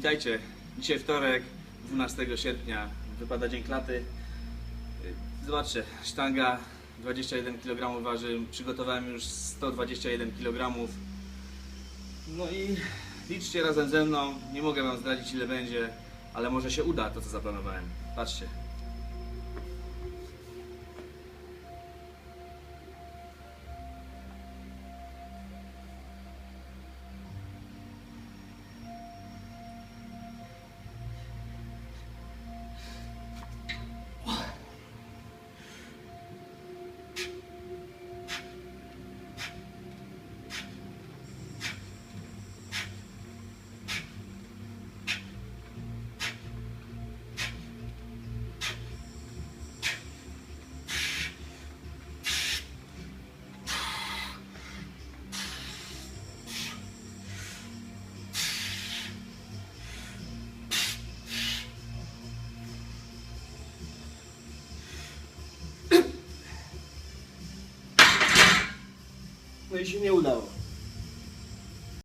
Witajcie. Dzisiaj wtorek, 12 sierpnia. Wypada dzień klaty. Zobaczcie, sztanga 21 kg waży. Przygotowałem już 121 kg. No i liczcie razem ze mną. Nie mogę Wam zdradzić ile będzie, ale może się uda to co zaplanowałem. Patrzcie. No i się nie udało.